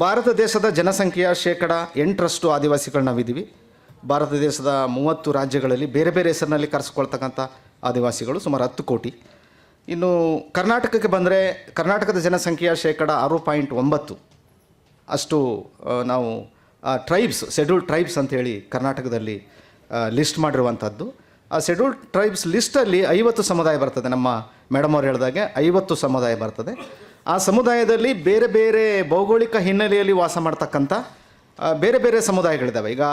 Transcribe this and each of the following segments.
ಭಾರತ ದೇಶದ ಜನಸಂಖ್ಯೆಯ ಶೇಕಡ ಎಂಟರಷ್ಟು ಆದಿವಾಸಿಗಳು ನಾವಿದ್ದೀವಿ. ಭಾರತ ದೇಶದ ಮೂವತ್ತು ರಾಜ್ಯಗಳಲ್ಲಿ ಬೇರೆ ಬೇರೆ ಹೆಸರಿನಲ್ಲಿ ಕರೆಸ್ಕೊಳ್ತಕ್ಕಂಥ ಆದಿವಾಸಿಗಳು ಸುಮಾರು ಹತ್ತು ಕೋಟಿ. ಇನ್ನು ಕರ್ನಾಟಕಕ್ಕೆ ಬಂದರೆ ಕರ್ನಾಟಕದ ಜನಸಂಖ್ಯೆಯ ಶೇಕಡ ಆರು ಪಾಯಿಂಟ್ ಒಂಬತ್ತು. ಅಷ್ಟು ನಾವು ಟ್ರೈಬ್ಸ್ ಶೆಡ್ಯೂಲ್ಡ್ ಟ್ರೈಬ್ಸ್ ಅಂತೇಳಿ ಕರ್ನಾಟಕದಲ್ಲಿ ಲಿಸ್ಟ್ ಮಾಡಿರುವಂಥದ್ದು. ಆ ಶೆಡ್ಯೂಲ್ಡ್ ಟ್ರೈಬ್ಸ್ ಲಿಸ್ಟಲ್ಲಿ ಐವತ್ತು ಸಮುದಾಯ ಬರ್ತದೆ ನಮ್ಮ ಮೇಡಮ್ ಅವ್ರು ಹೇಳಿದಾಗೆ, ಐವತ್ತು ಸಮುದಾಯ ಬರ್ತದೆ. ಆ ಸಮುದಾಯದಲ್ಲಿ ಬೇರೆ ಬೇರೆ ಭೌಗೋಳಿಕ ಹಿನ್ನೆಲೆಯಲ್ಲಿ ವಾಸ ಮಾಡ್ತಕ್ಕಂಥ ಬೇರೆ ಬೇರೆ ಸಮುದಾಯಗಳಿದ್ದಾವೆ. ಈಗ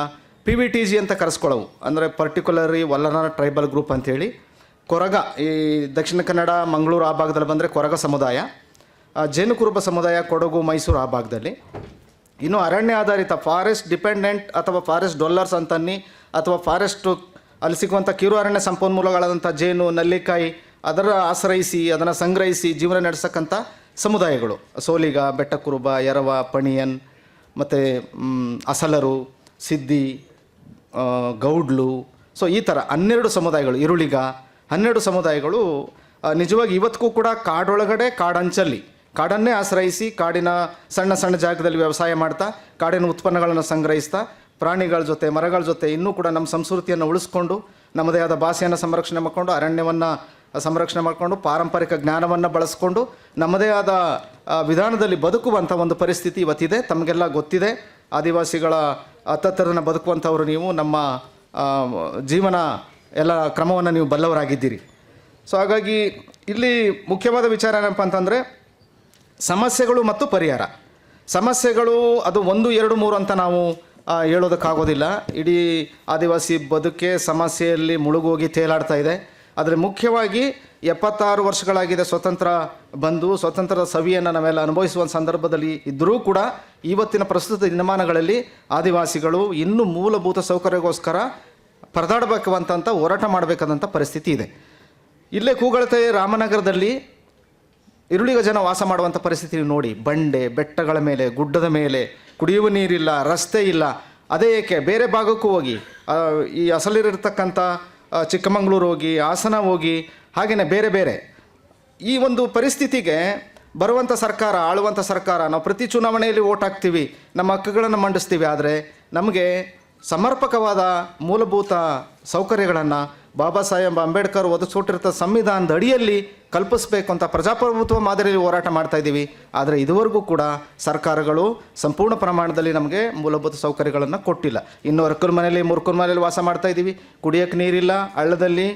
ಪಿ ವಿ ಟಿ ಜಿ ಅಂತ ಕರೆಸ್ಕೊಳ್ಳವು. ಅಂದರೆ ಪರ್ಟಿಕ್ಯುಲರ್ಲಿ ವಲ್ಲನ ಟ್ರೈಬಲ್ ಗ್ರೂಪ್ ಅಂಥೇಳಿ ಕೊರಗ, ಈ ದಕ್ಷಿಣ ಕನ್ನಡ, ಮಂಗಳೂರು ಆ ಭಾಗದಲ್ಲಿ ಬಂದರೆ ಕೊರಗ ಸಮುದಾಯ ಜೇನುಕುರುಬ ಸಮುದಾಯ, ಕೊಡಗು, ಮೈಸೂರು ಆ ಭಾಗದಲ್ಲಿ. ಇನ್ನು ಅರಣ್ಯ ಆಧಾರಿತ ಫಾರೆಸ್ಟ್ ಡಿಪೆಂಡೆಂಟ್ ಅಥವಾ ಫಾರೆಸ್ಟ್ ಡೊಲ್ಲರ್ಸ್ ಅಂತನ್ನಿ, ಅಥವಾ ಫಾರೆಸ್ಟು ಅಲ್ಲಿ ಸಿಗುವಂಥ ಕಿರು ಅರಣ್ಯ ಸಂಪನ್ಮೂಲಗಳಾದಂಥ ಜೇನು, ನಲ್ಲಿಕಾಯಿ ಅದರ ಆಶ್ರಯಿಸಿ, ಅದನ್ನು ಸಂಗ್ರಹಿಸಿ ಜೀವನ ನಡೆಸಕ್ಕಂಥ ಸಮುದಾಯಗಳು. ಸೋಲಿಗ, ಬೆಟ್ಟಕುರುಬ, ಎರವ, ಪಣಿಯನ್, ಮತ್ತು ಅಸಲರು, ಸಿದ್ದಿ ಗೌಡ್ಲು. ಸೊ ಈ ಥರ ಹನ್ನೆರಡು ಸಮುದಾಯಗಳು, ಇರುಳಿಗ ಹನ್ನೆರಡು ಸಮುದಾಯಗಳು ನಿಜವಾಗಿ ಇವತ್ತಿಗೂ ಕೂಡ ಕಾಡೊಳಗಡೆ ಕಾಡಂಚಲ್ಲಿ, ಕಾಡನ್ನೇ ಆಶ್ರಯಿಸಿ ಕಾಡಿನ ಸಣ್ಣ ಸಣ್ಣ ಜಾಗದಲ್ಲಿ ವ್ಯವಸಾಯ ಮಾಡ್ತಾ, ಕಾಡಿನ ಉತ್ಪನ್ನಗಳನ್ನು ಸಂಗ್ರಹಿಸ್ತಾ, ಪ್ರಾಣಿಗಳ ಜೊತೆ, ಮರಗಳ ಜೊತೆ ಇನ್ನೂ ಕೂಡ ನಮ್ಮ ಸಂಸ್ಕೃತಿಯನ್ನು ಉಳಿಸ್ಕೊಂಡು, ನಮ್ಮದೇ ಆದ ಭಾಷೆಯನ್ನು ಸಂರಕ್ಷಣೆ ಮಾಡಿಕೊಂಡು ಅರಣ್ಯವನ್ನು ಸಂರಕ್ಷಣೆ ಮಾಡಿಕೊಂಡು ಪಾರಂಪರಿಕ ಜ್ಞಾನವನ್ನು ಬಳಸ್ಕೊಂಡು ನಮ್ಮದೇ ಆದ ವಿಧಾನದಲ್ಲಿ ಬದುಕುವಂಥ ಒಂದು ಪರಿಸ್ಥಿತಿ ಇವತ್ತಿದೆ. ತಮಗೆಲ್ಲ ಗೊತ್ತಿದೆ. ಆದಿವಾಸಿಗಳ ಹತ್ತತ್ತರನ್ನು ಬದುಕುವಂಥವ್ರು ನೀವು, ನಮ್ಮ ಜೀವನ ಎಲ್ಲ ಕ್ರಮವನ್ನು ನೀವು ಬಲ್ಲವರಾಗಿದ್ದೀರಿ. ಸೊ, ಹಾಗಾಗಿ ಇಲ್ಲಿ ಮುಖ್ಯವಾದ ವಿಚಾರ ಏನಪ್ಪ ಅಂತಂದರೆ, ಸಮಸ್ಯೆಗಳು ಮತ್ತು ಪರಿಹಾರ. ಸಮಸ್ಯೆಗಳು ಅದು ಒಂದು, ಎರಡು, ಮೂರು ಅಂತ ನಾವು ಹೇಳೋದಕ್ಕಾಗೋದಿಲ್ಲ. ಇಡೀ ಆದಿವಾಸಿ ಬದುಕೆ ಸಮಸ್ಯೆಯಲ್ಲಿ ಮುಳುಗೋಗಿ ತೇಲಾಡ್ತಾ ಇದೆ. ಆದರೆ ಮುಖ್ಯವಾಗಿ ಎಪ್ಪತ್ತಾರು ವರ್ಷಗಳಾಗಿದೆ ಸ್ವತಂತ್ರ ಬಂದು, ಸ್ವತಂತ್ರದ ಸವಿಯನ್ನು ನಾವೆಲ್ಲ ಅನುಭವಿಸುವ ಸಂದರ್ಭದಲ್ಲಿ ಇದ್ದರೂ ಕೂಡ ಇವತ್ತಿನ ಪ್ರಸ್ತುತ ದಿನಮಾನಗಳಲ್ಲಿ ಆದಿವಾಸಿಗಳು ಇನ್ನೂ ಮೂಲಭೂತ ಸೌಕರ್ಯಗೋಸ್ಕರ ಪರದಾಡಬೇಕಂತ ಹೋರಾಟ ಮಾಡಬೇಕಾದಂಥ ಪರಿಸ್ಥಿತಿ ಇದೆ. ಇಲ್ಲೇ ಕೂಗಳತೆ ರಾಮನಗರದಲ್ಲಿ ಇರುಳಿಗ ಜನ ವಾಸ ಮಾಡುವಂಥ ಪರಿಸ್ಥಿತಿ ನೋಡಿ. ಬಂಡೆ, ಬೆಟ್ಟಗಳ ಮೇಲೆ, ಗುಡ್ಡದ ಮೇಲೆ ಕುಡಿಯುವ ನೀರಿಲ್ಲ, ರಸ್ತೆ ಇಲ್ಲ. ಅದೇ ಏಕೆ? ಬೇರೆ ಭಾಗಕ್ಕೂ ಹೋಗಿ. ಈ ಅಸಲಿರತಕ್ಕಂಥ ಚಿಕ್ಕಮಗಳೂರು ಹೋಗಿ, ಹಾಸನ ಹೋಗಿ ಹಾಗೆಯೇ ಬೇರೆ ಬೇರೆ. ಈ ಒಂದು ಪರಿಸ್ಥಿತಿಗೆ ಬರುವಂಥ ಸರ್ಕಾರ ಆಳುವಂಥ ಸರ್ಕಾರ, ನಾವು ಪ್ರತಿ ಚುನಾವಣೆಯಲ್ಲಿ ಓಟ್ ಹಾಕ್ತೀವಿ, ನಮ್ಮ ಹಕ್ಕುಗಳನ್ನು ಮಂಡಿಸ್ತೀವಿ, ಆದರೆ ನಮಗೆ ಸಮರ್ಪಕವಾದ ಮೂಲಭೂತ ಸೌಕರ್ಯಗಳನ್ನು ಬಾಬಾ ಸಾಹೇಬ್ ಅಂಬೇಡ್ಕರ್ ಒದಗಿಸ್ಕೊಟ್ಟಿರ್ತ ಸಂವಿಧಾನದ ಅಡಿಯಲ್ಲಿ ಕಲ್ಪಿಸಬೇಕು ಅಂತ ಪ್ರಜಾಪ್ರಭುತ್ವ ಮಾದರಿಯಲ್ಲಿ ಹೋರಾಟ ಮಾಡ್ತಾ ಇದ್ದೀವಿ. ಆದರೆ ಇದುವರೆಗೂ ಕೂಡ ಸರ್ಕಾರಗಳು ಸಂಪೂರ್ಣ ಪ್ರಮಾಣದಲ್ಲಿ ನಮಗೆ ಮೂಲಭೂತ ಸೌಕರ್ಯಗಳನ್ನು ಕೊಟ್ಟಿಲ್ಲ. ಇನ್ನು ಅರ್ಕುಲ್ ಮನೆಯಲ್ಲಿ, ಮುರ್ಕುಲ್ ಮನೆಯಲ್ಲಿ ವಾಸ ಮಾಡ್ತಾ ಇದ್ದೀವಿ. ಕುಡಿಯೋಕ್ಕೆ ನೀರಿಲ್ಲ, ಹಳ್ಳದಲ್ಲಿ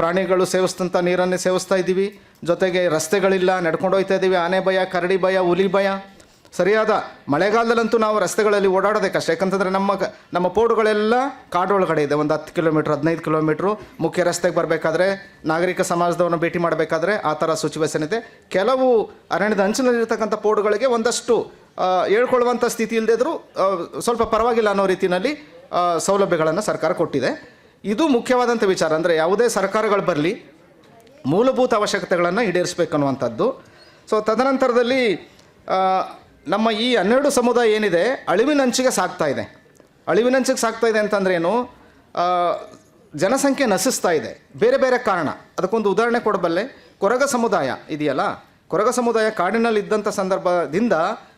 ಪ್ರಾಣಿಗಳು ಸೇವಿಸ್ತಂಥ ನೀರನ್ನೇ ಸೇವಿಸ್ತಾ ಇದ್ದೀವಿ. ಜೊತೆಗೆ ರಸ್ತೆಗಳಿಲ್ಲ, ನಡ್ಕೊಂಡು ಹೋಗ್ತಾ ಇದ್ದೀವಿ. ಆನೆ ಭಯ, ಕರಡಿ ಭಯ, ಹುಲಿ ಭಯ. ಸರಿಯಾದ ಮಳೆಗಾಲದಲ್ಲಂತೂ ನಾವು ರಸ್ತೆಗಳಲ್ಲಿ ಓಡಾಡೋದೇ ಕಷ್ಟ. ಯಾಕಂತಂದರೆ ನಮ್ಮ ನಮ್ಮ ಪೋಡುಗಳೆಲ್ಲ ಕಾಡೊಳಗಡೆ ಇದೆ. ಒಂದು ಹತ್ತು ಕಿಲೋಮೀಟ್ರ್, ಹದಿನೈದು ಕಿಲೋಮೀಟ್ರು. ಮುಖ್ಯ ರಸ್ತೆಗೆ ಬರಬೇಕಾದ್ರೆ ನಾಗರಿಕ ಸಮಾಜದವರನ್ನ ಭೇಟಿ ಮಾಡಬೇಕಾದ್ರೆ ಆ ಥರ ಸಿಚುವೇಶನ್ ಇದೆ. ಕೆಲವು ಅರಣ್ಯದ ಅಂಚಿನಲ್ಲಿರ್ತಕ್ಕಂಥ ಪೋಡುಗಳಿಗೆ ಒಂದಷ್ಟು ಹೇಳ್ಕೊಳ್ಳುವಂಥ ಸ್ಥಿತಿ ಇಲ್ಲದಿದ್ದರೂ ಸ್ವಲ್ಪ ಪರವಾಗಿಲ್ಲ ಅನ್ನೋ ರೀತಿಯಲ್ಲಿ ಸೌಲಭ್ಯಗಳನ್ನು ಸರ್ಕಾರ ಕೊಟ್ಟಿದೆ. ಇದು ಮುಖ್ಯವಾದಂಥ ವಿಚಾರ. ಅಂದರೆ ಯಾವುದೇ ಸರ್ಕಾರಗಳು ಬರಲಿ, ಮೂಲಭೂತ ಅವಶ್ಯಕತೆಗಳನ್ನು ಈಡೇರಿಸಬೇಕನ್ನುವಂಥದ್ದು ಸೊ ತದನಂತರದಲ್ಲಿ ನಮ್ಮ ಈ ಹನ್ನೆರಡು ಸಮುದಾಯ ಏನಿದೆ ಅಳಿವಿನಂಚಿಗೆ ಸಾಕ್ತಾ ಇದೆ. ಅಳಿವಿನಂಚಿಗೆ ಸಾಕ್ತಾ ಇದೆ ಅಂತಂದ್ರೆ ಏನು? ಜನಸಂಖ್ಯೆ ನಶಿಸ್ತಾ ಇದೆ. ಬೇರೆ ಬೇರೆ ಕಾರಣ. ಅದಕ್ಕೊಂದು ಉದಾಹರಣೆ ಕೊಡಬಲ್ಲೆ. ಕೊರಗ ಸಮುದಾಯ ಇದೆಯಲ್ಲ? ಕೊರಗ ಸಮುದಾಯ ಕಾಡಿನಲ್ಲಿ ಇದ್ದಂಥ ಸಂದರ್ಭದಿಂದ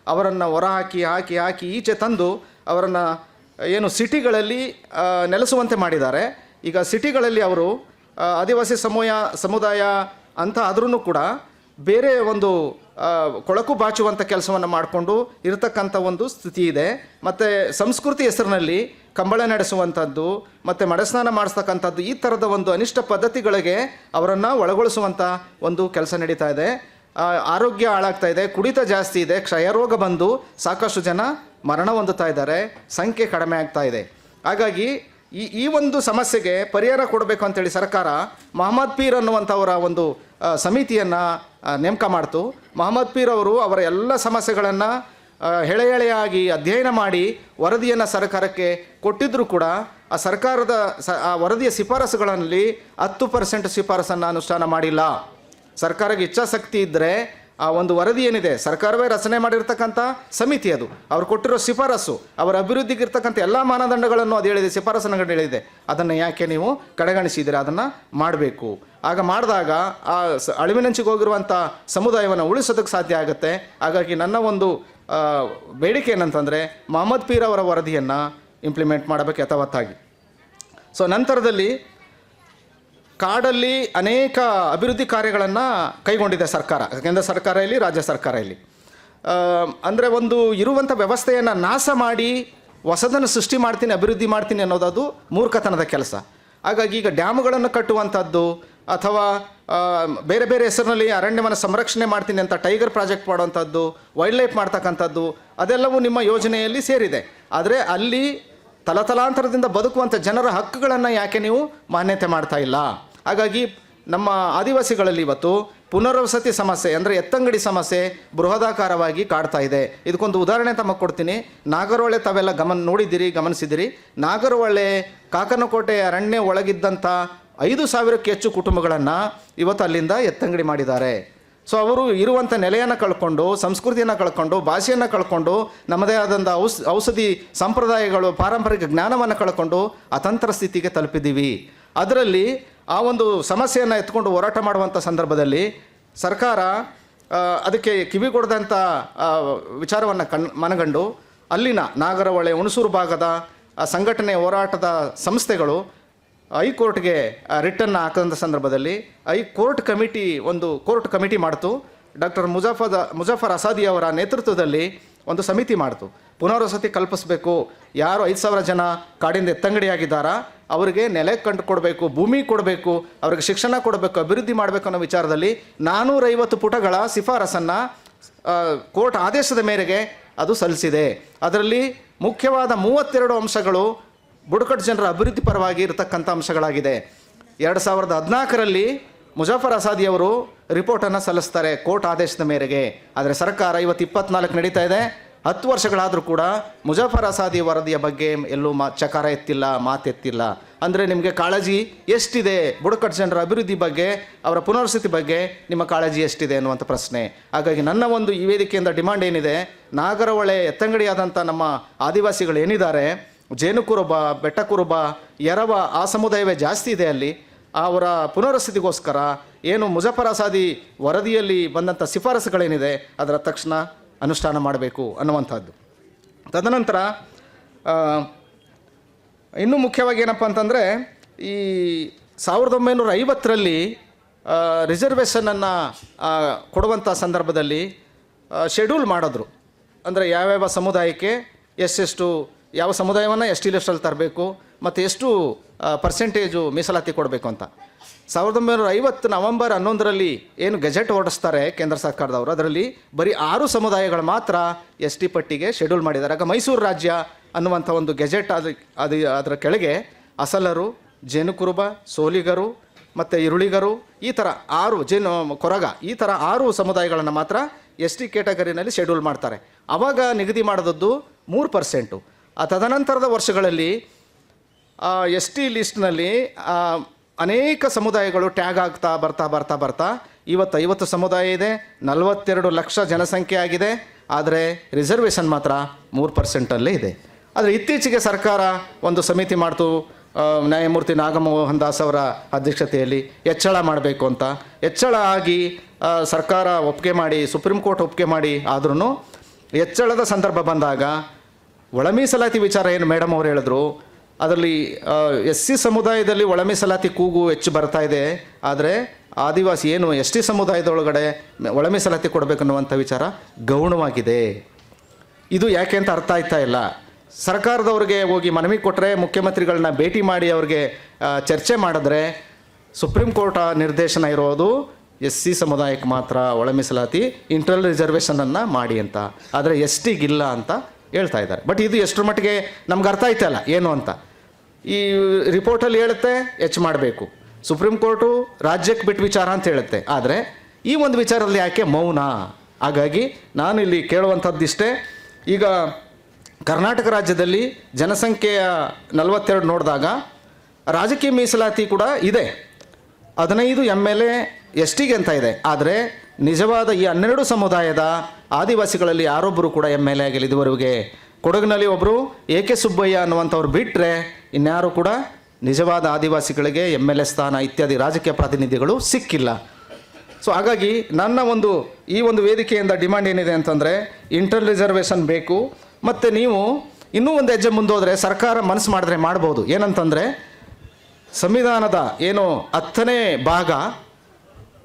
ಅವರನ್ನು ಹೊರಹಾಕಿ ಹಾಕಿ ಹಾಕಿ ಈಚೆ ತಂದು ಅವರನ್ನು, ಏನು, ಸಿಟಿಗಳಲ್ಲಿ ನೆಲೆಸುವಂತೆ ಮಾಡಿದ್ದಾರೆ. ಈಗ ಸಿಟಿಗಳಲ್ಲಿ ಅವರು ಆದಿವಾಸಿ ಸಮೂಹ ಸಮುದಾಯ ಅಂತ ಆದ್ರೂ ಕೂಡ ಬೇರೆ ಒಂದು ಕೊಳಕು ಬಾಚುವಂಥ ಕೆಲಸವನ್ನು ಮಾಡಿಕೊಂಡು ಇರತಕ್ಕಂಥ ಒಂದು ಸ್ಥಿತಿ ಇದೆ. ಮತ್ತು ಸಂಸ್ಕೃತಿ ಹೆಸರಿನಲ್ಲಿ ಕಂಬಳ ನಡೆಸುವಂಥದ್ದು ಮತ್ತು ಮಡಸ್ನಾನ ಮಾಡಿಸ್ತಕ್ಕಂಥದ್ದು ಈ ಥರದ ಒಂದು ಅನಿಷ್ಟ ಪದ್ಧತಿಗಳಿಗೆ ಅವರನ್ನು ಒಳಗೊಳಿಸುವಂಥ ಒಂದು ಕೆಲಸ ನಡೀತಾ ಇದೆ. ಆರೋಗ್ಯ ಹಾಳಾಗ್ತಾ ಇದೆ, ಕುಡಿತ ಜಾಸ್ತಿ ಇದೆ, ಕ್ಷಯರೋಗ ಬಂದು ಸಾಕಷ್ಟು ಜನ ಮರಣ ಹೊಂದುತ್ತಾ ಇದ್ದಾರೆ, ಸಂಖ್ಯೆ ಕಡಿಮೆ ಆಗ್ತಾ ಇದೆ. ಹಾಗಾಗಿ ಈ ಈ ಒಂದು ಸಮಸ್ಯೆಗೆ ಪರಿಹಾರ ಕೊಡಬೇಕು ಅಂತೇಳಿ ಸರ್ಕಾರ ಮಹಮ್ಮದ್ ಪೀರ್ ಅನ್ನುವಂಥವರ ಒಂದು ಸಮಿತಿಯನ್ನು ನೇಮಕ ಮಾಡ್ತು. ಮಹಮ್ಮದ್ ಪೀರ್ ಅವರು ಅವರ ಎಲ್ಲ ಸಮಸ್ಯೆಗಳನ್ನು ಎಳೆ ಎಳೆಯಾಗಿ ಅಧ್ಯಯನ ಮಾಡಿ ವರದಿಯನ್ನು ಸರ್ಕಾರಕ್ಕೆ ಕೊಟ್ಟಿದ್ದರೂ ಕೂಡ ಆ ಸರ್ಕಾರದ ಸ, ಆ ವರದಿಯ ಶಿಫಾರಸುಗಳಲ್ಲಿ ಹತ್ತು ಪರ್ಸೆಂಟ್ ಶಿಫಾರಸನ್ನು ಅನುಷ್ಠಾನ ಮಾಡಿಲ್ಲ. ಸರ್ಕಾರಕ್ಕೆ ಇಚ್ಛಾಶಕ್ತಿ ಇದ್ದರೆ ಆ ಒಂದು ವರದಿ ಏನಿದೆ? ಸರ್ಕಾರವೇ ರಚನೆ ಮಾಡಿರ್ತಕ್ಕಂಥ ಸಮಿತಿ ಅದು. ಅವರು ಕೊಟ್ಟಿರೋ ಶಿಫಾರಸು ಅವರ ಅಭಿವೃದ್ಧಿಗೆ ಇರ್ತಕ್ಕಂಥ ಎಲ್ಲ ಮಾನದಂಡಗಳನ್ನು ಅದು ಹೇಳಿದೆ ಶಿಫಾರಸನ್ನು ಹೇಳಿದೆ. ಅದನ್ನು ಯಾಕೆ ನೀವು ಕಡೆಗಣಿಸಿದರೆ ಅದನ್ನು ಮಾಡಬೇಕು. ಆಗ ಮಾಡಿದಾಗ ಆ ಸ ಅಳಿವಿನಂಚಿಗೆ ಹೋಗಿರುವಂಥ ಸಮುದಾಯವನ್ನು ಉಳಿಸೋದಕ್ಕೆ ಸಾಧ್ಯ ಆಗುತ್ತೆ. ಹಾಗಾಗಿ ನನ್ನ ಒಂದು ಬೇಡಿಕೆ ಏನಂತಂದರೆ ಮೊಹಮ್ಮದ್ ಪೀರ್ ಅವರ ವರದಿಯನ್ನು ಇಂಪ್ಲಿಮೆಂಟ್ ಮಾಡಬೇಕು ಯಥಾವತ್ತಾಗಿ. ಸೊ ನಂತರದಲ್ಲಿ ಕಾಡಲ್ಲಿ ಅನೇಕ ಅಭಿವೃದ್ಧಿ ಕಾರ್ಯಗಳನ್ನು ಕೈಗೊಂಡಿದೆ ಸರ್ಕಾರ ಕೇಂದ್ರ ಸರ್ಕಾರ ಇಲ್ಲಿ, ರಾಜ್ಯ ಸರ್ಕಾರ ಇಲ್ಲಿ. ಅಂದರೆ ಒಂದು ಇರುವಂಥ ವ್ಯವಸ್ಥೆಯನ್ನು ನಾಶ ಮಾಡಿ ಹೊಸದನ್ನು ಸೃಷ್ಟಿ ಮಾಡ್ತೀನಿ, ಅಭಿವೃದ್ಧಿ ಮಾಡ್ತೀನಿ ಅನ್ನೋದದು ಮೂರ್ಖತನದ ಕೆಲಸ. ಹಾಗಾಗಿ ಈಗ ಡ್ಯಾಮ್ಗಳನ್ನು ಕಟ್ಟುವಂಥದ್ದು ಅಥವಾ ಬೇರೆ ಬೇರೆ ಹೆಸರಿನಲ್ಲಿ ಅರಣ್ಯವನ್ನು ಸಂರಕ್ಷಣೆ ಮಾಡ್ತೀನಿ ಅಂತ ಟೈಗರ್ ಪ್ರಾಜೆಕ್ಟ್ ಮಾಡುವಂಥದ್ದು ವೈಲ್ಡ್ ಲೈಫ್ ಮಾಡ್ತಕ್ಕಂಥದ್ದು, ಅದೆಲ್ಲವೂ ನಿಮ್ಮ ಯೋಜನೆಯಲ್ಲಿ ಸೇರಿದೆ. ಆದರೆ ಅಲ್ಲಿ ತಲತಲಾಂತರದಿಂದ ಬದುಕುವಂಥ ಜನರ ಹಕ್ಕುಗಳನ್ನು ಯಾಕೆ ನೀವು ಮಾನ್ಯತೆ ಮಾಡ್ತಾ ಇಲ್ಲ? ಹಾಗಾಗಿ ನಮ್ಮ ಆದಿವಾಸಿಗಳಲ್ಲಿ ಇವತ್ತು ಪುನರ್ವಸತಿ ಸಮಸ್ಯೆ, ಅಂದರೆ ಎತ್ತಂಗಡಿ ಸಮಸ್ಯೆ ಬೃಹದಾಕಾರವಾಗಿ ಕಾಡ್ತಾ ಇದೆ. ಇದಕ್ಕೊಂದು ಉದಾಹರಣೆ ತಮಗೆ ಕೊಡ್ತೀನಿ. ನಾಗರಹೊಳೆ ತಾವೆಲ್ಲ ಗಮನ ನೋಡಿದ್ದೀರಿ ಗಮನಿಸಿದಿರಿ ನಾಗರಹೊಳೆ ಕಾಕನಕೋಟೆ ಅರಣ್ಯ ಒಳಗಿದ್ದಂಥ ಐದು ಸಾವಿರಕ್ಕೆ ಹೆಚ್ಚು ಕುಟುಂಬಗಳನ್ನು ಇವತ್ತು ಅಲ್ಲಿಂದ ಎತ್ತಂಗಡಿ ಮಾಡಿದ್ದಾರೆ. ಸೊ, ಅವರು ಇರುವಂಥ ನೆಲೆಯನ್ನು ಕಳ್ಕೊಂಡು, ಸಂಸ್ಕೃತಿಯನ್ನು ಕಳ್ಕೊಂಡು, ಭಾಷೆಯನ್ನು ಕಳ್ಕೊಂಡು, ನಮ್ಮದೇ ಆದಂಥ ಔಷ್ ಔಷಧಿ ಸಂಪ್ರದಾಯಗಳು, ಪಾರಂಪರಿಕ ಜ್ಞಾನವನ್ನು ಕಳ್ಕೊಂಡು ಅತಂತ್ರ ಸ್ಥಿತಿಗೆ ತಲುಪಿದ್ದೀವಿ. ಅದರಲ್ಲಿ ಆ ಒಂದು ಸಮಸ್ಯೆಯನ್ನು ಎತ್ಕೊಂಡು ಹೋರಾಟ ಮಾಡುವಂಥ ಸಂದರ್ಭದಲ್ಲಿ ಸರ್ಕಾರ ಅದಕ್ಕೆ ಕಿವಿಗೊಡದಂಥ ವಿಚಾರವನ್ನು ಕಣ್, ಮನಗಂಡು ಅಲ್ಲಿನ ನಾಗರಹೊಳೆ ಹುಣಸೂರು ಭಾಗದ ಸಂಘಟನೆ ಹೋರಾಟದ ಸಂಸ್ಥೆಗಳು ಹೈಕೋರ್ಟ್ಗೆ ರಿಟರ್ನ್ ಹಾಕದಂಥ ಸಂದರ್ಭದಲ್ಲಿ ಹೈಕೋರ್ಟ್ ಕಮಿಟಿ ಒಂದು ಕೋರ್ಟ್ ಕಮಿಟಿ ಮಾಡಿತು. ಡಾಕ್ಟರ್ ಮುಜಾಫರ್ ಮುಜಾಫರ್ ಅಸಾದಿ ಅವರ ನೇತೃತ್ವದಲ್ಲಿ ಒಂದು ಸಮಿತಿ ಮಾಡಿತು. ಪುನರ್ವಸತಿ ಕಲ್ಪಿಸಬೇಕು. ಯಾರು ಐದು ಸಾವಿರ ಜನ ಕಾಡಿಂದ ಎತ್ತಂಗಡಿಯಾಗಿದ್ದಾರಾ, ಅವರಿಗೆ ನೆಲೆ ಕಂಡು ಕೊಡಬೇಕು, ಭೂಮಿ ಕೊಡಬೇಕು, ಅವ್ರಿಗೆ ಶಿಕ್ಷಣ ಕೊಡಬೇಕು, ಅಭಿವೃದ್ಧಿ ಮಾಡಬೇಕು ಅನ್ನೋ ವಿಚಾರದಲ್ಲಿ ನಾನ್ನೂರೈವತ್ತು ಪುಟಗಳ ಶಿಫಾರಸನ್ನು ಕೋರ್ಟ್ ಆದೇಶದ ಮೇರೆಗೆ ಅದು ಸಲ್ಲಿಸಿದೆ. ಅದರಲ್ಲಿ ಮುಖ್ಯವಾದ ಮೂವತ್ತೆರಡು ಅಂಶಗಳು ಬುಡಕಟ್ಟು ಜನರ ಅಭಿವೃದ್ಧಿ ಪರವಾಗಿ ಇರತಕ್ಕಂಥ ಅಂಶಗಳಾಗಿದೆ. ಎರಡು ಸಾವಿರದ ಹದಿನಾಲ್ಕರಲ್ಲಿ ಮುಜಾಫರ್ ಅಸಾದಿಯವರು ರಿಪೋರ್ಟನ್ನು ಸಲ್ಲಿಸ್ತಾರೆ ಕೋರ್ಟ್ ಆದೇಶದ ಮೇರೆಗೆ. ಆದರೆ ಸರ್ಕಾರ ಇವತ್ತು ಇಪ್ಪತ್ನಾಲ್ಕು ನಡೀತಾ ಇದೆ. ಹತ್ತು ವರ್ಷಗಳಾದರೂ ಕೂಡ ಮುಜಾಫರ್ ಅಸಾದಿ ವರದಿಯ ಬಗ್ಗೆ ಎಲ್ಲೂ ಮಾ ಚಕಾರ ಎತ್ತಿಲ್ಲ, ಮಾತೆತ್ತಿಲ್ಲ. ಅಂದರೆ ನಿಮಗೆ ಕಾಳಜಿ ಎಷ್ಟಿದೆ? ಬುಡಕಟ್ಟು ಜನರ ಅಭಿವೃದ್ಧಿ ಬಗ್ಗೆ, ಅವರ ಪುನರ್ವಸತಿ ಬಗ್ಗೆ ನಿಮ್ಮ ಕಾಳಜಿ ಎಷ್ಟಿದೆ ಅನ್ನುವಂಥ ಪ್ರಶ್ನೆ. ಹಾಗಾಗಿ ನನ್ನ ಒಂದು ಈ ವೇದಿಕೆಯಿಂದ ಡಿಮಾಂಡ್ ಏನಿದೆ, ನಾಗರಹೊಳೆ ಎತ್ತಂಗಡಿಯಾದಂಥ ನಮ್ಮ ಆದಿವಾಸಿಗಳು ಏನಿದ್ದಾರೆ, ಜೇನುಕುರುಬ, ಬೆಟ್ಟಕುರುಬ ಎರವ ಆ ಸಮುದಾಯವೇ ಜಾಸ್ತಿ ಇದೆ ಅಲ್ಲಿ. ಅವರ ಪುನರ್ವಸತಿಗೋಸ್ಕರ ಏನು ಮುಜಫರಸಾದಿ ವರದಿಯಲ್ಲಿ ಬಂದಂಥ ಶಿಫಾರಸುಗಳೇನಿದೆ, ಅದರ ತಕ್ಷಣ ಅನುಷ್ಠಾನ ಮಾಡಬೇಕು ಅನ್ನುವಂಥದ್ದು. ತದನಂತರ ಇನ್ನೂ ಮುಖ್ಯವಾಗಿ ಏನಪ್ಪ ಅಂತಂದರೆ, ಈ ಸಾವಿರದ ಒಂಬೈನೂರ ಐವತ್ತರಲ್ಲಿ ರಿಸರ್ವೇಷನನ್ನು ಕೊಡುವಂಥ ಸಂದರ್ಭದಲ್ಲಿ ಶೆಡ್ಯೂಲ್ ಮಾಡಿದ್ರು. ಅಂದರೆ ಯಾವ್ಯಾವ ಸಮುದಾಯಕ್ಕೆ, ಎಷ್ಟೆಷ್ಟು, ಯಾವ ಸಮುದಾಯವನ್ನು ಎಷ್ಟು ಲಿಸ್ಟಲ್ಲಿ ತರಬೇಕು ಮತ್ತು ಎಷ್ಟು ಪರ್ಸೆಂಟೇಜು ಮೀಸಲಾತಿ ಕೊಡಬೇಕು ಅಂತ. ಸಾವಿರದ ಒಂಬೈನೂರ ಐವತ್ತು ನವಂಬರ್ ಹನ್ನೊಂದರಲ್ಲಿ ಏನು ಗೆಜೆಟ್ ಹೊರಡಿಸ್ತಾರೆ ಕೇಂದ್ರ ಸರ್ಕಾರದವರು, ಅದರಲ್ಲಿ ಬರೀ ಆರು ಸಮುದಾಯಗಳು ಮಾತ್ರ ಎಸ್ ಟಿ ಪಟ್ಟಿಗೆ ಶೆಡ್ಯೂಲ್ ಮಾಡಿದ್ದಾರೆ. ಆಗ ಮೈಸೂರು ರಾಜ್ಯ ಅನ್ನುವಂಥ ಒಂದು ಗೆಜೆಟ್ ಅದು ಅದು ಅದರ ಕೆಳಗೆ ಅಸಲರು, ಜೇನುಕುರುಬ, ಸೋಲಿಗರು ಮತ್ತು ಇರುಳಿಗರು ಈ ಥರ ಆರು ಜೇನು, ಕೊರಗ ಈ ಥರ ಆರು ಸಮುದಾಯಗಳನ್ನು ಮಾತ್ರ ಎಸ್ ಟಿ ಕ್ಯಾಟಗರಿನಲ್ಲಿ ಶೆಡ್ಯೂಲ್ ಮಾಡ್ತಾರೆ. ಆವಾಗ ನಿಗದಿ ಮಾಡಿದದ್ದು ಮೂರು ಪರ್ಸೆಂಟು ಆ ತದನಂತರದ ವರ್ಷಗಳಲ್ಲಿ ಎಸ್ ಟಿ ಲಿಸ್ಟ್ನಲ್ಲಿ ಅನೇಕ ಸಮುದಾಯಗಳು ಟ್ಯಾಗ್ ಆಗ್ತಾ ಬರ್ತಾ ಬರ್ತಾ ಬರ್ತಾ ಇವತ್ತು ಐವತ್ತು ಸಮುದಾಯ ಇದೆ, ನಲವತ್ತೆರಡು ಲಕ್ಷ ಜನಸಂಖ್ಯೆ ಆಗಿದೆ, ಆದರೆ ರಿಸರ್ವೇಷನ್ ಮಾತ್ರ ಮೂರು ಪರ್ಸೆಂಟಲ್ಲೇ ಇದೆ. ಆದರೆ ಇತ್ತೀಚೆಗೆ ಸರ್ಕಾರ ಒಂದು ಸಮಿತಿ ಮಾಡ್ತು ನ್ಯಾಯಮೂರ್ತಿ ನಾಗಮೋಹನ್ ದಾಸ್ ಅವರ ಅಧ್ಯಕ್ಷತೆಯಲ್ಲಿ ಹೆಚ್ಚಳ ಮಾಡಬೇಕು ಅಂತ. ಹೆಚ್ಚಳ ಆಗಿ ಸರ್ಕಾರ ಒಪ್ಪಿಗೆ ಮಾಡಿ, ಸುಪ್ರೀಂ ಕೋರ್ಟ್ ಒಪ್ಪಿಗೆ ಮಾಡಿ ಆದ್ರೂ ಹೆಚ್ಚಳದ ಸಂದರ್ಭ ಬಂದಾಗ ಒಳಮೀಸಲಾತಿ ವಿಚಾರ ಏನು ಮೇಡಮ್ ಅವರು ಹೇಳಿದ್ರು ಅದರಲ್ಲಿ ಎಸ್ ಸಿ ಸಮುದಾಯದಲ್ಲಿ ಒಳ ಮೀಸಲಾತಿ ಕೂಗು ಹೆಚ್ಚು ಬರ್ತಾ ಇದೆ. ಆದರೆ ಆದಿವಾಸಿ ಏನು ಎಸ್ ಟಿ ಸಮುದಾಯದೊಳಗಡೆ ಒಳಮೀಸಲಾತಿ ಒಳ ಮೀಸಲಾತಿ ಕೊಡಬೇಕನ್ನುವಂಥ ವಿಚಾರ ಗೌಣವಾಗಿದೆ. ಇದು ಯಾಕೆ ಅಂತ ಅರ್ಥ ಆಯ್ತಾ ಇಲ್ಲ. ಸರ್ಕಾರದವ್ರಿಗೆ ಹೋಗಿ ಮನವಿ ಕೊಟ್ಟರೆ ಮುಖ್ಯಮಂತ್ರಿಗಳನ್ನ ಭೇಟಿ ಮಾಡಿ ಅವ್ರಿಗೆ ಚರ್ಚೆ ಮಾಡಿದ್ರೆ ಸುಪ್ರೀಂ ಕೋರ್ಟ್ ನಿರ್ದೇಶನ ಇರೋದು ಎಸ್ ಸಿ ಸಮುದಾಯಕ್ಕೆ ಮಾತ್ರ ಒಳ ಮೀಸಲಾತಿ ಇಂಟರ್ನಲ್ ರಿಸರ್ವೇಷನನ್ನು ಮಾಡಿ ಅಂತ. ಆದರೆ ಎಸ್ ಟಿಗಿಲ್ಲ ಅಂತ ಹೇಳ್ತಾ ಇದ್ದಾರೆ. ಬಟ್ ಇದು ಎಷ್ಟರ ಮಟ್ಟಿಗೆ ನಮ್ಗೆ ಅರ್ಥ ಆಯ್ತಲ್ಲ ಏನು ಅಂತ? ಈ ರಿಪೋರ್ಟಲ್ಲಿ ಹೇಳುತ್ತೆ, ಎಚ್ ಮಾಡಬೇಕು. ಸುಪ್ರೀಂ ಕೋರ್ಟು ರಾಜ್ಯಕ್ಕೆ ಬಿಟ್ಟು ವಿಚಾರ ಅಂತ ಹೇಳುತ್ತೆ. ಆದರೆ ಈ ಒಂದು ವಿಚಾರದಲ್ಲಿ ಯಾಕೆ ಮೌನ? ಹಾಗಾಗಿ ನಾನು ಇಲ್ಲಿ ಕೇಳುವಂಥದ್ದಿಷ್ಟೇ, ಈಗ ಕರ್ನಾಟಕ ರಾಜ್ಯದಲ್ಲಿ ಜನಸಂಖ್ಯೆಯ ನಲವತ್ತೆರಡು ನೋಡಿದಾಗ ರಾಜಕೀಯ ಮೀಸಲಾತಿ ಕೂಡ ಇದೆ. ಹದಿನೈದು ಎಂ ಎಲ್ ಎ ಎಸ್ ಟಿಗೆ ಅಂತ ಇದೆ. ಆದರೆ ನಿಜವಾದ ಈ ಹನ್ನೆರಡು ಸಮುದಾಯದ ಆದಿವಾಸಿಗಳಲ್ಲಿ ಯಾರೊಬ್ಬರು ಕೂಡ ಎಂ ಎಲ್ ಎ ಆಗಿಲ್ಲ ಇದುವರೆಗೆ ಕೊಡಗಿನಲ್ಲಿ ಒಬ್ಬರು ಎ ಕೆ ಸುಬ್ಬಯ್ಯ ಅನ್ನುವಂಥವ್ರು ಬಿಟ್ಟರೆ ಇನ್ಯಾರು ಕೂಡ ನಿಜವಾದ ಆದಿವಾಸಿಗಳಿಗೆ ಎಂ ಎಲ್ ಎ ಸ್ಥಾನ ಇತ್ಯಾದಿ ರಾಜಕೀಯ ಪ್ರಾತಿನಿಧ್ಯಗಳು ಸಿಕ್ಕಿಲ್ಲ. ಸೊ ಹಾಗಾಗಿ ನನ್ನ ಒಂದು, ಈ ಒಂದು ವೇದಿಕೆಯಿಂದ ಡಿಮ್ಯಾಂಡ್ ಏನಿದೆ ಅಂತಂದರೆ ಇಂಟರ್ ರಿಸರ್ವೇಷನ್ ಬೇಕು. ಮತ್ತು ನೀವು ಇನ್ನೂ ಒಂದು ಹೆಜ್ಜೆ ಮುಂದೋದ್ರೆ ಸರ್ಕಾರ ಮನಸ್ಸು ಮಾಡಿದ್ರೆ ಮಾಡ್ಬೋದು. ಏನಂತಂದರೆ ಸಂವಿಧಾನದ ಏನು ಹತ್ತನೇ ಭಾಗ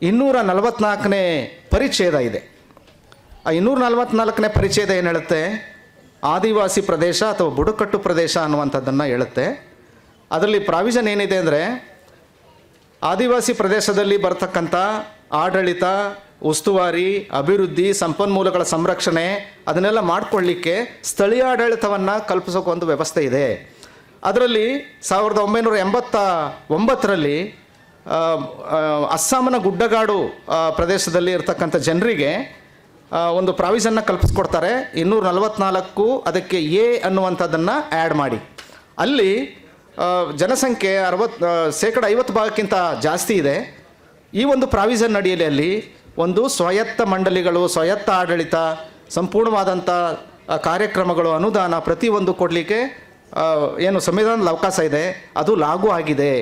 ಇನ್ನೂರ ನಲವತ್ನಾಲ್ಕನೇ ಪರಿಚ್ಛೇದ ಇದೆ. ಆ ಇನ್ನೂರ ನಲವತ್ನಾಲ್ಕನೇ ಪರಿಚ್ಛೇದ ಏನು ಹೇಳುತ್ತೆ? ಆದಿವಾಸಿ ಪ್ರದೇಶ ಅಥವಾ ಬುಡಕಟ್ಟು ಪ್ರದೇಶ ಅನ್ನುವಂಥದ್ದನ್ನು ಹೇಳುತ್ತೆ. ಅದರಲ್ಲಿ ಪ್ರಾವಿಷನ್ ಏನಿದೆ ಅಂದರೆ, ಆದಿವಾಸಿ ಪ್ರದೇಶದಲ್ಲಿ ಬರ್ತಕ್ಕಂಥ ಆಡಳಿತ, ಉಸ್ತುವಾರಿ, ಅಭಿವೃದ್ಧಿ, ಸಂಪನ್ಮೂಲಗಳ ಸಂರಕ್ಷಣೆ ಅದನ್ನೆಲ್ಲ ಮಾಡಿಕೊಳ್ಳಿಕ್ಕೆ ಸ್ಥಳೀಯ ಆಡಳಿತವನ್ನು ಕಲ್ಪಿಸೋಕೆ ಒಂದು ವ್ಯವಸ್ಥೆ ಇದೆ. ಅದರಲ್ಲಿ ಸಾವಿರದ ಒಂಬೈನೂರ ಎಂಬತ್ತ ಒಂಬತ್ತರಲ್ಲಿ ಅಸ್ಸಾಂನ ಗುಡ್ಡಗಾಡು ಪ್ರದೇಶದಲ್ಲಿ ಇರ್ತಕ್ಕಂಥ ಜನರಿಗೆ ಒಂದು ಪ್ರಾವಿಷನ್ನ ಕಲ್ಪಿಸ್ಕೊಡ್ತಾರೆ. ಇನ್ನೂರ ನಲವತ್ನಾಲ್ಕು ಅದಕ್ಕೆ ಎ ಅನ್ನುವಂಥದ್ದನ್ನು ಆ್ಯಡ್ ಮಾಡಿ. ಅಲ್ಲಿ ಜನಸಂಖ್ಯೆ ಅರವತ್ತು ಶೇಕಡ ಐವತ್ತು ಭಾಗಕ್ಕಿಂತ ಜಾಸ್ತಿ ಇದೆ. ಈ ಒಂದು ಪ್ರಾವಿಷನ್ ಅಡಿಯಲ್ಲಿ ಅಲ್ಲಿ ಒಂದು ಸ್ವಾಯತ್ತ ಮಂಡಳಿಗಳು, ಸ್ವಾಯತ್ತ ಆಡಳಿತ ಸಂಪೂರ್ಣವಾದಂಥ ಕಾರ್ಯಕ್ರಮಗಳು, ಅನುದಾನ ಪ್ರತಿಯೊಂದು ಕೊಡಲಿಕ್ಕೆ ಏನು ಸಂವಿಧಾನದ ಅವಕಾಶ ಇದೆ. ಅದು ಲಾಗೂ ಆಗಿದೆ.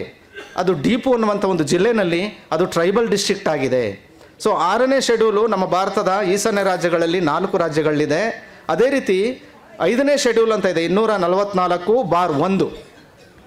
ಅದು ಡೀಪು ಅನ್ನುವಂಥ ಒಂದು ಜಿಲ್ಲೆನಲ್ಲಿ ಅದು ಟ್ರೈಬಲ್ ಡಿಸ್ಟ್ರಿಕ್ಟ್ ಆಗಿದೆ. ಸೊ ಆರನೇ ಶೆಡ್ಯೂಲು ನಮ್ಮ ಭಾರತದ ಈಶಾನ್ಯ ರಾಜ್ಯಗಳಲ್ಲಿ ನಾಲ್ಕು ರಾಜ್ಯಗಳಿದೆ. ಅದೇ ರೀತಿ ಐದನೇ ಶೆಡ್ಯೂಲ್ ಅಂತ ಇದೆ, ಇನ್ನೂರ ನಲವತ್ನಾಲ್ಕು ಬಾರ್ ಒಂದು.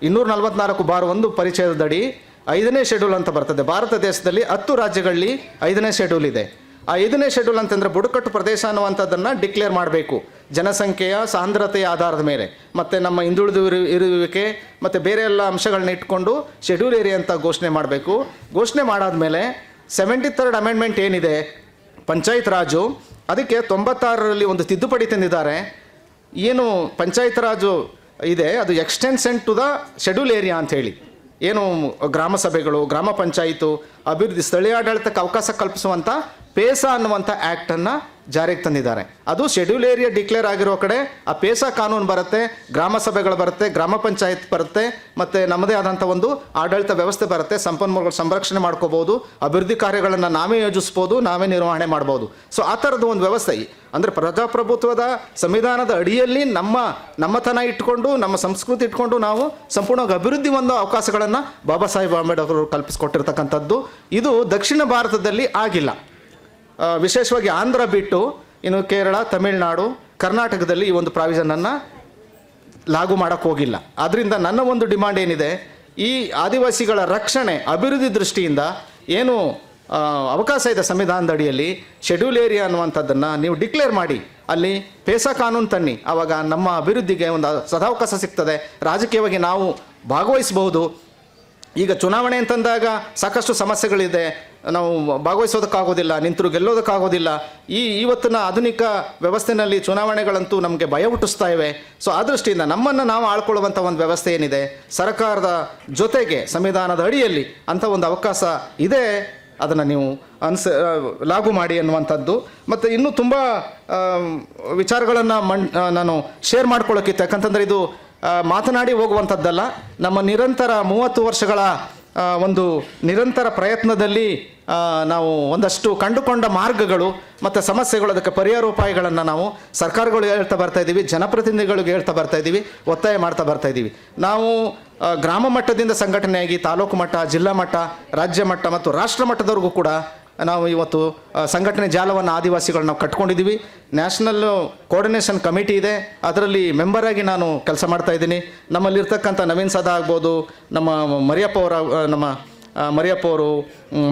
ಇನ್ನೂರ ನಲವತ್ನಾಲ್ಕು ಬಾರ್ ಒಂದು ಪರಿಚಯದಡಿ ಐದನೇ ಶೆಡ್ಯೂಲ್ ಅಂತ ಬರ್ತದೆ. ಭಾರತ ದೇಶದಲ್ಲಿ ಹತ್ತು ರಾಜ್ಯಗಳಲ್ಲಿ ಐದನೇ ಶೆಡ್ಯೂಲ್ ಇದೆ. ಆ ಐದನೇ ಶೆಡ್ಯೂಲ್ ಅಂತಂದರೆ ಬುಡಕಟ್ಟು ಪ್ರದೇಶ ಅನ್ನುವಂಥದ್ದನ್ನು ಡಿಕ್ಲೇರ್ ಮಾಡಬೇಕು. ಜನಸಂಖ್ಯೆಯ ಸಾಂದ್ರತೆಯ ಆಧಾರದ ಮೇಲೆ. ಮತ್ತು ನಮ್ಮ ಹಿಂದುಳಿದು ಇರು- ಇರುವಿಕೆ, ಮತ್ತು ಬೇರೆ ಎಲ್ಲ ಅಂಶಗಳನ್ನ ಇಟ್ಕೊಂಡು ಶೆಡ್ಯೂಲ್ ಏರಿಯಾ ಅಂತ ಘೋಷಣೆ ಮಾಡಬೇಕು. ಘೋಷಣೆ ಮಾಡಾದ್ಮೇಲೆ ಸೆವೆಂಟಿ ತರ್ಡ್ ಅಮೆಂಡ್ಮೆಂಟ್ ಏನಿದೆ? ಪಂಚಾಯತ್ ರಾಜು, ಅದಕ್ಕೆ ತೊಂಬತ್ತಾರರಲ್ಲಿ ಒಂದು ತಿದ್ದುಪಡಿ ತಂದಿದ್ದಾರೆ. ಏನು ಪಂಚಾಯತ್ ರಾಜು ಇದೆ, ಅದು extension to the schedule area ಅಂತ ಹೇಳಿ. ಏನು ಗ್ರಾಮ ಸಭೆಗಳು, ಗ್ರಾಮ ಪಂಚಾಯಿತು ಅಭಿವೃದ್ಧಿ, ಸ್ಥಳೀಯ ಆಡಳಿತಕ್ಕೆ ಅವಕಾಶ ಕಲ್ಪಿಸುವಂಥ ಪೇಸಾ ಅನ್ನುವಂಥ ಆ್ಯಕ್ಟನ್ನು ಜಾರಿಗೆ ತಂದಿದ್ದಾರೆ. ಅದು ಶೆಡ್ಯೂಲ್ ಏರಿಯಾ ಡಿಕ್ಲೇರ್ ಆಗಿರೋ ಕಡೆ ಆ ಪೇಸಾ ಕಾನೂನು ಬರುತ್ತೆ, ಗ್ರಾಮ ಸಭೆಗಳು ಬರುತ್ತೆ, ಗ್ರಾಮ ಪಂಚಾಯತ್ ಬರುತ್ತೆ, ಮತ್ತು ನಮ್ಮದೇ ಆದಂಥ ಒಂದು ಆಡಳಿತ ವ್ಯವಸ್ಥೆ ಬರುತ್ತೆ, ಸಂಪನ್ಮೂಲಗಳು ಸಂರಕ್ಷಣೆ ಮಾಡ್ಕೋಬೋದು ಅಭಿವೃದ್ಧಿ ಕಾರ್ಯಗಳನ್ನು ನಾವೇ ಯೋಜಿಸ್ಬೋದು, ನಾವೇ ನಿರ್ವಹಣೆ ಮಾಡ್ಬೋದು. ಸೊ ಆ ಥರದ ಒಂದು ವ್ಯವಸ್ಥೆ ಅಂದರೆ ಪ್ರಜಾಪ್ರಭುತ್ವದ ಸಂವಿಧಾನದ ಅಡಿಯಲ್ಲಿ ನಮ್ಮ, ನಮ್ಮತನ ಇಟ್ಕೊಂಡು, ನಮ್ಮ ಸಂಸ್ಕೃತಿ ಇಟ್ಕೊಂಡು ನಾವು ಸಂಪೂರ್ಣವಾಗಿ ಅಭಿವೃದ್ಧಿ ಒಂದು ಅವಕಾಶಗಳನ್ನು ಬಾಬಾ ಸಾಹೇಬ್ ಅಂಬೇಡ್ಕರ್ ಕಲ್ಪಿಸ್ಕೊಟ್ಟಿರ್ತಕ್ಕಂಥದ್ದು. ಇದು ದಕ್ಷಿಣ ಭಾರತದಲ್ಲಿ ಆಗಿಲ್ಲ. ವಿಶೇಷವಾಗಿ ಆಂಧ್ರ ಬಿಟ್ಟು ಇನ್ನು ಕೇರಳ, ತಮಿಳುನಾಡು, ಕರ್ನಾಟಕದಲ್ಲಿ ಈ ಒಂದು ಪ್ರಾವಿಷನನ್ನು ಲಾಗು ಮಾಡೋಕ್ಕೆ ಹೋಗಿಲ್ಲ. ಆದ್ದರಿಂದ ನನ್ನ ಒಂದು ಡಿಮಾಂಡ್ ಏನಿದೆ, ಈ ಆದಿವಾಸಿಗಳ ರಕ್ಷಣೆ, ಅಭಿವೃದ್ಧಿ ದೃಷ್ಟಿಯಿಂದ ಏನು ಅವಕಾಶ ಇದೆ ಸಂವಿಧಾನದ ಅಡಿಯಲ್ಲಿ ಶೆಡ್ಯೂಲ್ ಏರಿಯಾ ಅನ್ನುವಂಥದ್ದನ್ನು ನೀವು ಡಿಕ್ಲೇರ್ ಮಾಡಿ. ಅಲ್ಲಿ ಪೇಸಾ ಕಾನೂನು ತನ್ನಿ. ಆವಾಗ ನಮ್ಮ ಅಭಿವೃದ್ಧಿಗೆ ಒಂದು ಸದಾವಕಾಶ ಸಿಗ್ತದೆ. ರಾಜಕೀಯವಾಗಿ ನಾವು ಭಾಗವಹಿಸಬಹುದು. ಈಗ ಚುನಾವಣೆ ಅಂತಂದಾಗ ಸಾಕಷ್ಟು ಸಮಸ್ಯೆಗಳಿದೆ. ನಾವು ಭಾಗವಹಿಸೋದಕ್ಕಾಗೋದಿಲ್ಲ, ನಿಂತರು ಗೆಲ್ಲೋದಕ್ಕಾಗೋದಿಲ್ಲ. ಈ ಇವತ್ತಿನ ಆಧುನಿಕ ವ್ಯವಸ್ಥೆನಲ್ಲಿ ಚುನಾವಣೆಗಳಂತೂ ನಮಗೆ ಭಯ ಹುಟ್ಟಿಸ್ತಾ ಇವೆ. ಸೊ ಆ ದೃಷ್ಟಿಯಿಂದ ನಮ್ಮನ್ನು ನಾವು ಆಳ್ಕೊಳ್ಳುವಂಥ ಒಂದು ವ್ಯವಸ್ಥೆ ಏನಿದೆ? ಸರ್ಕಾರದ ಜೊತೆಗೆ ಸಂವಿಧಾನದ ಅಡಿಯಲ್ಲಿ ಅಂಥ ಒಂದು ಅವಕಾಶ ಇದೆ. ಅದನ್ನು ನೀವು ಅನ್ಸ ಲಾಗು ಮಾಡಿ ಅನ್ನುವಂಥದ್ದು. ಮತ್ತು ಇನ್ನೂ ತುಂಬ ವಿಚಾರಗಳನ್ನು ಮಣ್ ನಾನು ಶೇರ್ ಮಾಡ್ಕೊಳ್ಳೋಕ್ಕಿತ್ತು ಯಾಕಂತಂದರೆ ಇದು ಮಾತನಾಡಿ ಹೋಗುವಂಥದ್ದಲ್ಲ. ನಮ್ಮ ನಿರಂತರ ಮೂವತ್ತು ವರ್ಷಗಳ ಒಂದು ನಿರಂತರ ಪ್ರಯತ್ನದಲ್ಲಿ ನಾವು ಒಂದಷ್ಟು ಕಂಡುಕೊಂಡ ಮಾರ್ಗಗಳು ಮತ್ತು ಸಮಸ್ಯೆಗಳು, ಅದಕ್ಕೆ ಪರಿಹಾರೋಪಾಯಗಳನ್ನು ನಾವು ಸರ್ಕಾರಗಳು ಹೇಳ್ತಾ ಬರ್ತಾ ಇದ್ದೀವಿ, ಜನಪ್ರತಿನಿಧಿಗಳಿಗೆ ಹೇಳ್ತಾ ಬರ್ತಾ ಇದ್ದೀವಿ, ಒತ್ತಾಯ ಮಾಡ್ತಾ ಬರ್ತಾ ಇದ್ದೀವಿ. ನಾವು ಗ್ರಾಮ ಮಟ್ಟದಿಂದ ಸಂಘಟನೆಯಾಗಿ ತಾಲೂಕು ಮಟ್ಟ, ಜಿಲ್ಲಾ ಮಟ್ಟ, ರಾಜ್ಯ ಮಟ್ಟ ಮತ್ತು ರಾಷ್ಟ್ರ ಮಟ್ಟದವರೆಗೂ ಕೂಡ ನಾವು ಇವತ್ತು ಸಂಘಟನೆ ಜಾಲವನ್ನು ಆದಿವಾಸಿಗಳು ನಾವು ಕಟ್ಕೊಂಡಿದ್ದೀವಿ. ನ್ಯಾಷನಲ್ ಕೋಆರ್ಡಿನೇಷನ್ ಕಮಿಟಿ ಇದೆ. ಅದರಲ್ಲಿ ಮೆಂಬರಾಗಿ ನಾನು ಕೆಲಸ ಮಾಡ್ತಾ ಇದ್ದೀನಿ. ನಮ್ಮಲ್ಲಿರ್ತಕ್ಕಂಥ ನವೀನ್ ಸದಾ ಆಗ್ಬೋದು, ನಮ್ಮ ಮರಿಯಪ್ಪ ಅವರ ನಮ್ಮ ಮರಿಯಪ್ಪ ಅವರು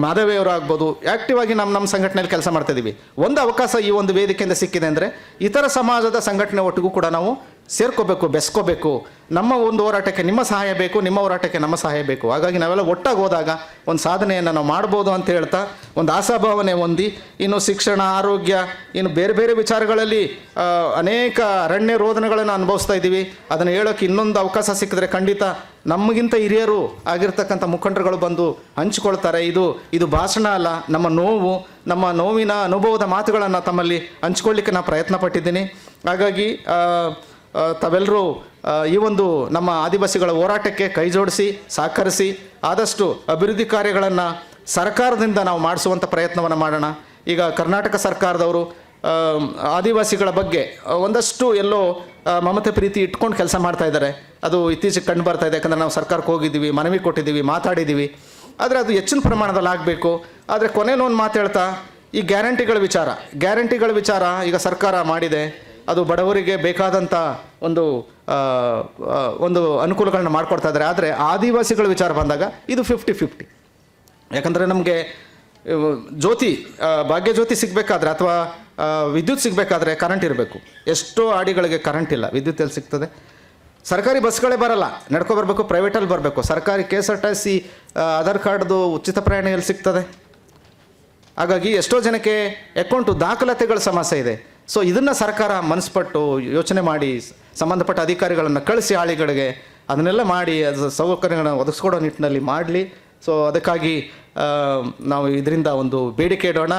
ಮಾಧವೇ ಅವರು ಆಗ್ಬೋದು ಆ್ಯಕ್ಟಿವ್ ಆಗಿ ನಮ್ಮ ನಮ್ಮ ಸಂಘಟನೆಯಲ್ಲಿ ಕೆಲಸ ಮಾಡ್ತಾ ಇದ್ದೀವಿ. ಒಂದು ಅವಕಾಶ ಈ ಒಂದು ವೇದಿಕೆಯಿಂದ ಸಿಕ್ಕಿದೆ ಅಂದರೆ ಇತರ ಸಮಾಜದ ಸಂಘಟನೆ ಒಟ್ಟಿಗೂ ಕೂಡ ನಾವು ಸೇರ್ಕೋಬೇಕು, ಬೆಸ್ಕೋಬೇಕು. ನಮ್ಮ ಒಂದು ಹೋರಾಟಕ್ಕೆ ನಿಮ್ಮ ಸಹಾಯ ಬೇಕು, ನಿಮ್ಮ ಹೋರಾಟಕ್ಕೆ ನಮ್ಮ ಸಹಾಯ ಬೇಕು. ಹಾಗಾಗಿ ನಾವೆಲ್ಲ ಒಟ್ಟಾಗಿ ಹೋದಾಗ ಒಂದು ಸಾಧನೆಯನ್ನು ನಾವು ಮಾಡ್ಬೋದು ಅಂತ ಹೇಳ್ತಾ, ಒಂದು ಆಶಾಭಾವನೆ ಹೊಂದಿ, ಇನ್ನು ಶಿಕ್ಷಣ, ಆರೋಗ್ಯ, ಇನ್ನು ಬೇರೆ ಬೇರೆ ವಿಚಾರಗಳಲ್ಲಿ ಅನೇಕ ಅರಣ್ಯ ರೋಧನೆಗಳನ್ನು ಅನುಭವಿಸ್ತಾ ಇದ್ದೀವಿ. ಅದನ್ನು ಹೇಳೋಕ್ಕೆ ಇನ್ನೊಂದು ಅವಕಾಶ ಸಿಕ್ಕಿದ್ರೆ ಖಂಡಿತ ನಮಗಿಂತ ಹಿರಿಯರು ಆಗಿರ್ತಕ್ಕಂಥ ಮುಖಂಡರುಗಳು ಬಂದು ಹಂಚಿಕೊಳ್ತಾರೆ. ಇದು ಇದು ಭಾಷಣ ಅಲ್ಲ, ನಮ್ಮ ನೋವು, ನಮ್ಮ ನೋವಿನ ಅನುಭವದ ಮಾತುಗಳನ್ನು ತಮ್ಮಲ್ಲಿ ಹಂಚ್ಕೊಳ್ಳಿಕ್ಕೆ ನಾನು ಪ್ರಯತ್ನ ಪಟ್ಟಿದ್ದೀನಿ. ಹಾಗಾಗಿ ತಾವೆಲ್ಲರೂ ಈ ಒಂದು ನಮ್ಮ ಆದಿವಾಸಿಗಳ ಹೋರಾಟಕ್ಕೆ ಕೈ ಜೋಡಿಸಿ, ಸಹಕರಿಸಿ, ಆದಷ್ಟು ಅಭಿವೃದ್ಧಿ ಕಾರ್ಯಗಳನ್ನು ಸರ್ಕಾರದಿಂದ ನಾವು ಮಾಡಿಸುವಂಥ ಪ್ರಯತ್ನವನ್ನು ಮಾಡೋಣ. ಈಗ ಕರ್ನಾಟಕ ಸರ್ಕಾರದವರು ಆದಿವಾಸಿಗಳ ಬಗ್ಗೆ ಒಂದಷ್ಟು ಎಲ್ಲೋ ಮಮತೆ ಪ್ರೀತಿ ಇಟ್ಕೊಂಡು ಕೆಲಸ ಮಾಡ್ತಾ ಇದ್ದಾರೆ. ಅದು ಇತ್ತೀಚೆಗೆ ಕಂಡು ಬರ್ತಾ ಇದೆ. ಯಾಕಂದರೆ ನಾವು ಸರ್ಕಾರಕ್ಕೆ ಹೋಗಿದ್ದೀವಿ, ಮನವಿ ಕೊಟ್ಟಿದ್ದೀವಿ, ಮಾತಾಡಿದ್ದೀವಿ. ಆದರೆ ಅದು ಹೆಚ್ಚಿನ ಪ್ರಮಾಣದಲ್ಲಿ ಆಗಬೇಕು. ಆದರೆ ಕೊನೆಯೊಂದು ಮಾತು ಹೇಳ್ತಾ, ಈ ಗ್ಯಾರಂಟಿಗಳ ವಿಚಾರ. ಗ್ಯಾರಂಟಿಗಳ ವಿಚಾರ ಈಗ ಸರ್ಕಾರ ಮಾಡಿದೆ. ಅದು ಬಡವರಿಗೆ ಬೇಕಾದಂಥ ಒಂದು ಒಂದು ಅನುಕೂಲಗಳನ್ನ ಮಾಡಿಕೊಡ್ತಾ ಇದ್ದಾರೆ. ಆದರೆ ಆದಿವಾಸಿಗಳ ವಿಚಾರ ಬಂದಾಗ ಇದು ಫಿಫ್ಟಿ ಫಿಫ್ಟಿ ಯಾಕಂದರೆ ನಮಗೆ ಜ್ಯೋತಿ ಭಾಗ್ಯಜ್ಯೋತಿ ಭಾಗ್ಯ ಜ್ಯೋತಿ ಸಿಗಬೇಕಾದ್ರೆ ಅಥವಾ ವಿದ್ಯುತ್ ಸಿಗಬೇಕಾದ್ರೆ ಕರೆಂಟ್ ಇರಬೇಕು. ಎಷ್ಟೋ ಆಡಿಗಳಿಗೆ ಕರೆಂಟ್ ಇಲ್ಲ. ವಿದ್ಯುತ್ ಎಲ್ಲಿ ಸಿಗ್ತದೆ? ಸರ್ಕಾರಿ ಬಸ್ಗಳೇ ಬರಲ್ಲ. ನಡ್ಕೊ ಬರಬೇಕು ಪ್ರೈವೇಟಲ್ಲಿ ಬರಬೇಕು. ಸರ್ಕಾರಿ K S R T C Aadhaar ಕಾರ್ಡ್ದು ಉಚಿತ ಪ್ರಯಾಣ ಎಲ್ಲಿ ಸಿಗ್ತದೆ? ಹಾಗಾಗಿ ಎಷ್ಟೋ ಜನಕ್ಕೆ ಅಕೌಂಟು ದಾಖಲಾತಿಗಳ ಸಮಸ್ಯೆ ಇದೆ. ಸೊ ಇದನ್ನು ಸರ್ಕಾರ ಮನಸ್ಪಟ್ಟು ಯೋಚನೆ ಮಾಡಿ, ಸಂಬಂಧಪಟ್ಟ ಅಧಿಕಾರಿಗಳನ್ನು ಕಳಿಸಿ ಆಳಿಗಳಿಗೆ ಅದನ್ನೆಲ್ಲ ಮಾಡಿ, ಅದು ಸೌಕರ್ಯಗಳನ್ನು ಒದಗಿಸ್ಕೊಡೋ ನಿಟ್ಟಿನಲ್ಲಿ ಮಾಡಲಿ. ಸೊ ಅದಕ್ಕಾಗಿ ನಾವು ಇದರಿಂದ ಒಂದು ಬೇಡಿಕೆ ಇಡೋಣ.